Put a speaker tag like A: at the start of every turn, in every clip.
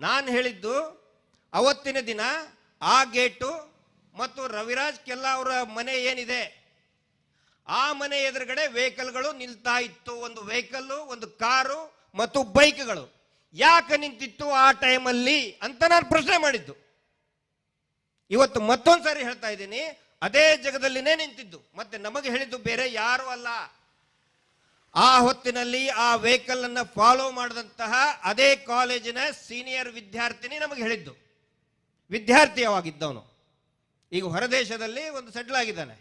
A: ನಾನು ಹೇಳಿದ್ದು ಅವತ್ತಿನ ದಿನ ಆ ಗೇಟು ಮತ್ತು ರವಿರಾಜ್ ಕೆಲ್ಲ ಅವರ ಮನೆ ಏನಿದೆ, ಆ ಮನೆ ಎದುರುಗಡೆ ವೆಹಿಕಲ್ಗಳು ನಿಲ್ತಾ ಇತ್ತು. ಒಂದು ವೆಹಿಕಲ್ಲು, ಒಂದು ಕಾರು ಮತ್ತು ಬೈಕ್ಗಳು. ಯಾಕೆ ನಿಂತಿತ್ತು ಆ ಟೈಮಲ್ಲಿ ಅಂತ ನಾನು ಪ್ರಶ್ನೆ ಮಾಡಿದ್ದು. ಇವತ್ತು ಮತ್ತೊಂದು ಸಾರಿ ಹೇಳ್ತಾ ಇದ್ದೀನಿ, ಅದೇ ಜಗದಲ್ಲಿನೇ ನಿಂತಿದ್ದು. ಮತ್ತೆ ನಮಗೆ ಹೇಳಿದ್ದು ಬೇರೆ ಯಾರು ಅಲ್ಲ. ಆ ಹೊತ್ತಿನಲ್ಲಿ ಆ ವೆಹಿಕಲ್ ಅನ್ನ ಫಾಲೋ ಮಾಡಿದಂತಹ ಅದೇ ಕಾಲೇಜಿನ ಸೀನಿಯರ್ ವಿದ್ಯಾರ್ಥಿನಿ ನಮಗೆ ಹೇಳಿದ್ದು. ವಿದ್ಯಾರ್ಥಿಯವಾಗಿದ್ದವನು. ಈಗ ಹೊರದೇಶದಲ್ಲಿ ಒಂದು ಸೆಟ್ಲ್ ಆಗಿದ್ದಾನೆ.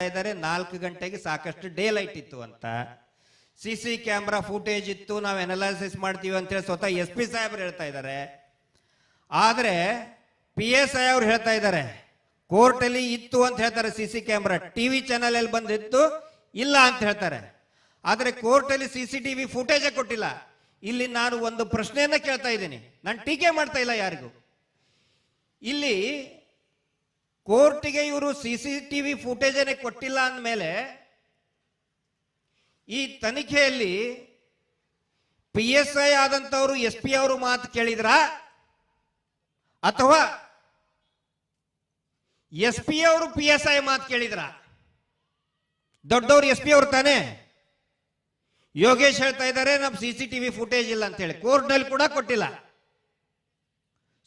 A: ಇದ್ದಾರೆ ನಾಲ್ಕು ಗಂಟೆಗೆ ಸಾಕಷ್ಟು ಡೇ ಲೈಟ್ ಇತ್ತು ಅಂತ. ಸಿ ಸಿ ಕ್ಯಾಮ್ರಾ ಫೂಟೇಜ್ ಇತ್ತು, ನಾವು ಅನಲೈಸಿಸ್ ಮಾಡ್ತೀವಿ ಅಂತೇಳಿ ಸ್ವತಃ ಎಸ್ ಪಿ ಸಾಹೇಬ್ರು ಹೇಳ್ತಾ ಇದ್ದಾರೆ ಆದರೆ ಪಿ ಎಸ್ ಐ ಅವ್ರು ಹೇಳ್ತಾ ಇದ್ದಾರೆ ಕೋರ್ಟಲ್ಲಿ ಇತ್ತು ಅಂತ ಹೇಳ್ತಾರೆ C C camera TV channel ಅಲ್ಲಿ ಬಂದಿತ್ತು ಇಲ್ಲ ಅಂತ ಹೇಳ್ತಾರೆ. ಆದರೆ ಕೋರ್ಟಲ್ಲಿ ಸಿ ಸಿ ಟಿವಿ ಫುಟೇಜೇ ಕೊಟ್ಟಿಲ್ಲ. ಇಲ್ಲಿ ನಾನು ಒಂದು ಪ್ರಶ್ನೆಯನ್ನ ಕೇಳ್ತಾ ಇದ್ದೀನಿ. ನಾನು ಟೀಕೆ ಮಾಡ್ತಾ ಇಲ್ಲ ಯಾರಿಗೂ. ಇಲ್ಲಿ ಕೋರ್ಟಿಗೆ ಇವರು ಸಿ ಸಿ ಟಿ ವಿ ಫುಟೇಜನ್ನೇ ಕೊಟ್ಟಿಲ್ಲ ಅಂದಮೇಲೆ ಈ ತನಿಖೆಯಲ್ಲಿ ಪಿ ಎಸ್ ಐ ಆದಂಥವರು ಎಸ್ ಪಿ ಅವರು ಮಾತು ಕೇಳಿದ್ರಾ? ಅಥವಾ ಎಸ್ ಪಿ ಅವರು ಪಿ ಎಸ್ ಐ ಮಾತು ಕೇಳಿದ್ರ? ದೊಡ್ಡವ್ರು ಎಸ್ ಪಿ ಅವ್ರು ತಾನೇ? ಯೋಗೇಶ್ ಹೇಳ್ತಾ ಇದ್ದಾರೆ, ನಮ್ ಸಿ ಸಿ ಟಿವಿ ಫುಟೇಜ್ ಇಲ್ಲ ಅಂತ ಹೇಳಿ. ಕೋರ್ಟ್ನಲ್ಲಿ ಕೂಡ ಕೊಟ್ಟಿಲ್ಲ.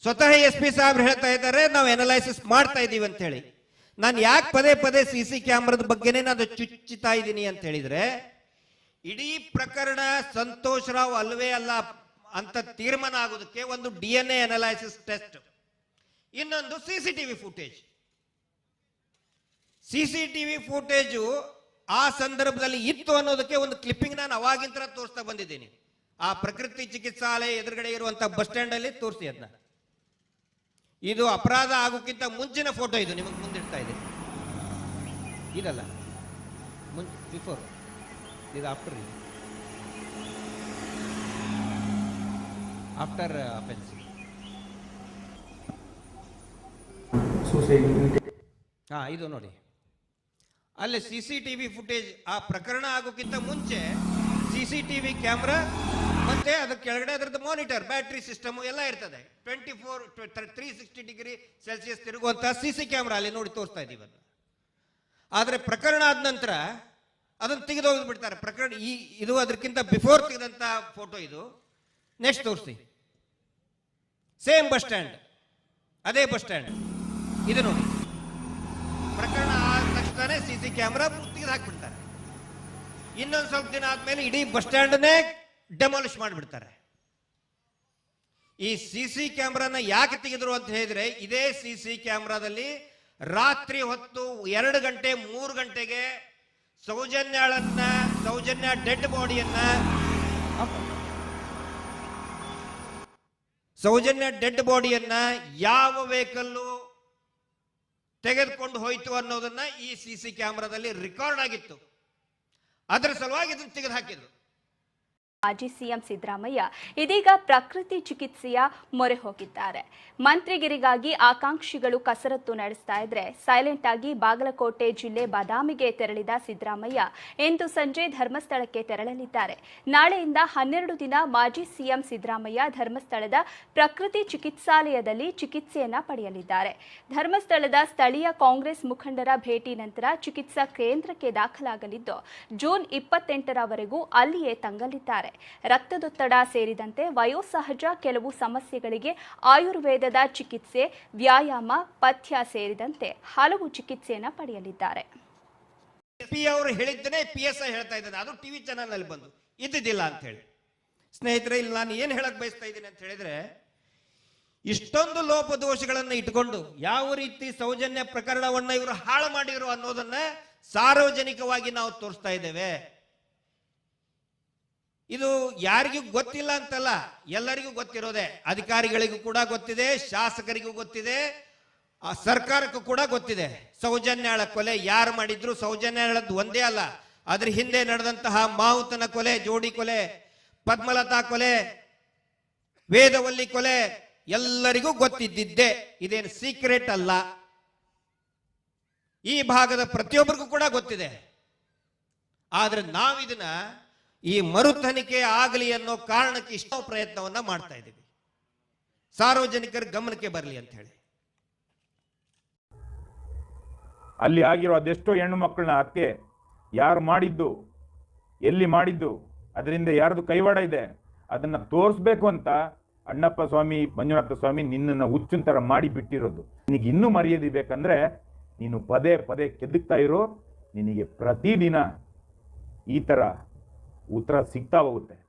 A: ಸ್ವತಃ ಎಸ್ ಪಿ ಸಾಹೇಬ್ರು ಹೇಳ್ತಾ ಇದ್ದಾರೆ, ನಾವು ಅನಲೈಸಿಸ್ ಮಾಡ್ತಾ ಇದ್ದೀವಿ ಅಂತ ಹೇಳಿ. ನಾನು ಯಾಕೆ ಪದೇ ಪದೇ ಸಿ ಸಿ ಕ್ಯಾಮ್ರದ ಬಗ್ಗೆನೇ ನಾನು ಚುಚ್ಚುತ್ತಾ ಇದ್ದೀನಿ ಅಂತ ಹೇಳಿದ್ರೆ, ಇಡೀ ಪ್ರಕರಣ ಸಂತೋಷ್ ರಾವ್ ಅಲ್ವೇ ಅಲ್ಲ ಅಂತ ತೀರ್ಮಾನ ಆಗೋದಕ್ಕೆ ಒಂದು D N A analysis test ಇನ್ನೊಂದು C C TV footage C C TV footage ಆ ಸಂದರ್ಭದಲ್ಲಿ ಇತ್ತು ಅನ್ನೋದಕ್ಕೆ ಒಂದು ಕ್ಲಿಪ್ಪಿಂಗ್ ನಾನು ಅವಾಗಿಂತರ ತೋರಿಸ್ತಾ ಬಂದಿದ್ದೀನಿ. ಆ ಪ್ರಕೃತಿ ಚಿಕಿತ್ಸಾಲಯ ಎದುರುಗಡೆ ಇರುವಂತ ಬಸ್ ಸ್ಟ್ಯಾಂಡ್ ಅಲ್ಲಿ ತೋರಿಸಿ ಅದನ್ನ ಇದು ಅಪರಾಧ ಆಗೋಕ್ಕಿಂತ ಮುಂಚಿನ ಫೋಟೋ ಇದು ನಿಮಗೆ ಮುಂದಿಡ್ತಾ ಇದೆ ಇದಲ್ಲ ಮುನ್ ಬಿಫೋರ್ ಇದು ಆಫ್ಟರ್ ಆಫ್ಟರ್ ಅಫೆನ್ಸ್ ಹಾ ಇದು ನೋಡಿ. ಅಲ್ಲಿ C C T V footage ಆ ಪ್ರಕರಣ ಆಗೋಕ್ಕಿಂತ ಮುಂಚೆ C C T V camera ಮತ್ತೆ ಅದ್ರ ಕೆಳಗಡೆ ಅದರದ್ದು ಮಾನಿಟರ್ ಬ್ಯಾಟ್ರಿ ಸಿಸ್ಟಮ್ ಎಲ್ಲ ಇರ್ತದೆ. Twenty four three sixty degree Celsius ತಿರುಗುವಂತಹ C C camera ಅಲ್ಲಿ ನೋಡಿ ತೋರಿಸ್ತಾ ಇದೀವಿ ಅದು ಆದರೆ ಪ್ರಕರಣ ಆದ ನಂತರ ಅದನ್ನು ತೆಗೆದು ಬಿಡ್ತಾರೆ. ಪ್ರಕರಣ ಈ, ಇದು ಅದಕ್ಕಿಂತ ಬಿಫೋರ್ ತೆಗೆದಂತ ಫೋಟೋ ಇದು. ನೆಕ್ಸ್ಟ್ ತೋರಿಸಿ. ಸೇಮ್ ಬಸ್ ಸ್ಟ್ಯಾಂಡ್ ಅದೇ ಬಸ್ ಸ್ಟ್ಯಾಂಡ್ ಇದು ನೋಡಿ. ಪ್ರಕರಣ ಆದ ತಕ್ಷಣ ಸಿ ಸಿ ಕ್ಯಾಮ್ರಾ ತೆಗೆದು ಹಾಕ್ಬಿಡ್ತಾರೆ. ಇನ್ನೊಂದು ಸ್ವಲ್ಪ ದಿನ ಆದ್ಮೇಲೆ ಇಡೀ ಬಸ್ ಸ್ಟ್ಯಾಂಡ್ನೇ ಡೆಮಾಲಿಷ್ ಮಾಡಿಬಿಡ್ತಾರೆ. ಈ ಸಿ ಸಿ ಕ್ಯಾಮ್ರಾನ ಯಾಕೆ ತೆಗೆದ್ರು ಅಂತ ಹೇಳಿದ್ರೆ ಇದೇ ಸಿ ಸಿ ಕ್ಯಾಮ್ರಾದಲ್ಲಿ ರಾತ್ರಿ ಹೊತ್ತು ಎರಡು ಗಂಟೆ, ಮೂರು ಗಂಟೆಗೆ ಸೌಜನ್ಯಾಳನ್ನ, ಸೌಜನ್ಯ ಡೆಡ್ ಬಾಡಿಯನ್ನ ಸೌಜನ್ಯ ಡೆಡ್ ಬಾಡಿಯನ್ನ ಯಾವ ವೆಹಿಕಲ್ಲು ತೆಗೆದುಕೊಂಡು ಹೋಯಿತು ಅನ್ನೋದನ್ನ ಈ ಸಿ ಸಿ ಕ್ಯಾಮ್ರಾದಲ್ಲಿ ರೆಕಾರ್ಡ್ ಆಗಿತ್ತು. ಅದರ ಸಲುವಾಗಿ ಇದನ್ನು ತೆಗೆದು ಹಾಕಿದ್ರು
B: ಮಾಜಿ ಸಿಎಂ ಸಿದ್ದರಾಮಯ್ಯ ಇದೀಗ ಪ್ರಕೃತಿ ಚಿಕಿತ್ಸೆಯ ಮೊರೆ ಹೋಗಿದ್ದಾರೆ. ಮಂತ್ರಿಗಿರಿಗಾಗಿ ಆಕಾಂಕ್ಷಿಗಳು ಕಸರತ್ತು ನಡೆಸ್ತಾ ಇದ್ರೆ ಸೈಲೆಂಟ್ ಆಗಿ ಬಾಗಲಕೋಟೆ ಜಿಲ್ಲೆ ಬಾದಾಮಿಗೆ ತೆರಳಿದ ಸಿದ್ದರಾಮಯ್ಯ ಇಂದು ಸಂಜೆ ಧರ್ಮಸ್ಥಳಕ್ಕೆ ತೆರಳಲಿದ್ದಾರೆ. ನಾಳೆಯಿಂದ ಹನ್ನೆರಡು ದಿನ ಮಾಜಿ ಸಿಎಂ ಸಿದ್ದರಾಮಯ್ಯ ಧರ್ಮಸ್ಥಳದ ಪ್ರಕೃತಿ ಚಿಕಿತ್ಸಾಲಯದಲ್ಲಿ ಚಿಕಿತ್ಸೆಯನ್ನ ಪಡೆಯಲಿದ್ದಾರೆ. ಧರ್ಮಸ್ಥಳದ ಸ್ಥಳೀಯ ಕಾಂಗ್ರೆಸ್ ಮುಖಂಡರ ಭೇಟಿ ನಂತರ ಚಿಕಿತ್ಸಾ ಕೇಂದ್ರಕ್ಕೆ ದಾಖಲಾಗಲಿದ್ದು, ಜೂನ್ ಇಪ್ಪತ್ತೆಂಟರವರೆಗೂ ಅಲ್ಲಿಯೇ ತಂಗಲಿದ್ದಾರೆ. ರಕ್ತದೊತ್ತಡ ಸೇರಿದಂತೆ ವಯೋಸಹಜ ಕೆಲವು ಸಮಸ್ಯೆಗಳಿಗೆ ಆಯುರ್ವೇದದ ಚಿಕಿತ್ಸೆ, ವ್ಯಾಯಾಮ, ಪಥ್ಯ ಸೇರಿದಂತೆ ಹಲವು ಚಿಕಿತ್ಸೆಯನ್ನು ಪಡೆಯಲಿದ್ದಾರೆ.
A: ಪಿ ಅವರು ಪಿ ಎಸ್ ಐ ಹೇಳ್ತಾ ಇದ್ದಾನೆ ಅದು ಟಿವಿ ಚಾನಲ್ನಲ್ಲಿ ಬಂದು. ಇದ್ದಿದ್ದಿಲ್ಲ ಅಂತ ಹೇಳಿ. ಸ್ನೇಹಿತರೆ, ಇಲ್ಲಿ ನಾನು ಏನು ಹೇಳಕ್ ಬಯಸ್ತಾ ಇದ್ದೀನಿ ಅಂತ ಹೇಳಿದ್ರೆ, ಇಷ್ಟೊಂದು ಲೋಪದೋಷಗಳನ್ನ ಇಟ್ಕೊಂಡು ಯಾವ ರೀತಿ ಸೌಜನ್ಯ ಪ್ರಕರಣವನ್ನ ಇವರು ಹಾಳು ಮಾಡಿದ್ರು ಅನ್ನೋದನ್ನ ಸಾರ್ವಜನಿಕವಾಗಿ ನಾವು ತೋರಿಸ್ತಾ ಇದ್ದೇವೆ. ಇದು ಯಾರಿಗೂ ಗೊತ್ತಿಲ್ಲ ಅಂತಲ್ಲ, ಎಲ್ಲರಿಗೂ ಗೊತ್ತಿರೋದೆ. ಅಧಿಕಾರಿಗಳಿಗೂ ಕೂಡ ಗೊತ್ತಿದೆ, ಶಾಸಕರಿಗೂ ಗೊತ್ತಿದೆ, ಆ ಸರ್ಕಾರಕ್ಕೂ ಕೂಡ ಗೊತ್ತಿದೆ. ಸೌಜನ್ಯಾಳ ಕೊಲೆ ಯಾರು ಮಾಡಿದ್ರು, ಸೌಜನ್ಯಾಳದ್ದು ಒಂದೇ ಅಲ್ಲ. ಅದ್ರ ಹಿಂದೆ ನಡೆದಂತಹ ಮಾವುತನ ಕೊಲೆ, ಜೋಡಿ ಕೊಲೆ, ಪದ್ಮಲತಾ ಕೊಲೆ, ವೇದವಲ್ಲಿ ಕೊಲೆ, ಎಲ್ಲರಿಗೂ ಗೊತ್ತಿದ್ದಿದ್ದೆ. ಇದೇನು ಸೀಕ್ರೆಟ್ ಅಲ್ಲ. ಈ ಭಾಗದ ಪ್ರತಿಯೊಬ್ಬರಿಗೂ ಕೂಡ ಗೊತ್ತಿದೆ. ಆದ್ರೆ ನಾವಿದನ್ನ ಈ ಮರುತನಿಕೆ ಆಗಲಿ ಅನ್ನೋ ಕಾರಣಕ್ಕೆ ಇಷ್ಟೋ ಪ್ರಯತ್ನವನ್ನ ಮಾಡ್ತಾ ಇದ್ದೀವಿ. ಸಾರ್ವಜನಿಕರ ಗಮನಕ್ಕೆ ಬರಲಿ ಅಂತ ಹೇಳಿ.
C: ಅಲ್ಲಿ ಆಗಿರೋ ಅದೆಷ್ಟೋ ಹೆಣ್ಣು ಮಕ್ಕಳನ್ನ ಹತ್ಯೆ, ಯಾರು ಮಾಡಿದ್ದು, ಎಲ್ಲಿ ಮಾಡಿದ್ದು, ಅದರಿಂದ ಯಾರ್ದು ಕೈವಾಡ ಇದೆ, ಅದನ್ನ ತೋರಿಸ್ಬೇಕು ಅಂತ ಅಣ್ಣಪ್ಪ ಸ್ವಾಮಿ, ಮಂಜುನಾಥ ಸ್ವಾಮಿ ನಿನ್ನನ್ನು ಹುಚ್ಚಿನ ಥರ ಮಾಡಿ ಬಿಟ್ಟಿರೋದು ನಿನಗೆ ಇನ್ನೂ ಮರ್ಯಾದೆ ಬೇಕಂದ್ರೆ ನೀನು ಪದೇ ಪದೇ ಕೆದಕ್ತಾ ಇರೋ, ನಿನಗೆ ಪ್ರತಿದಿನ ಈ ಥರ उतना सीखता होते है।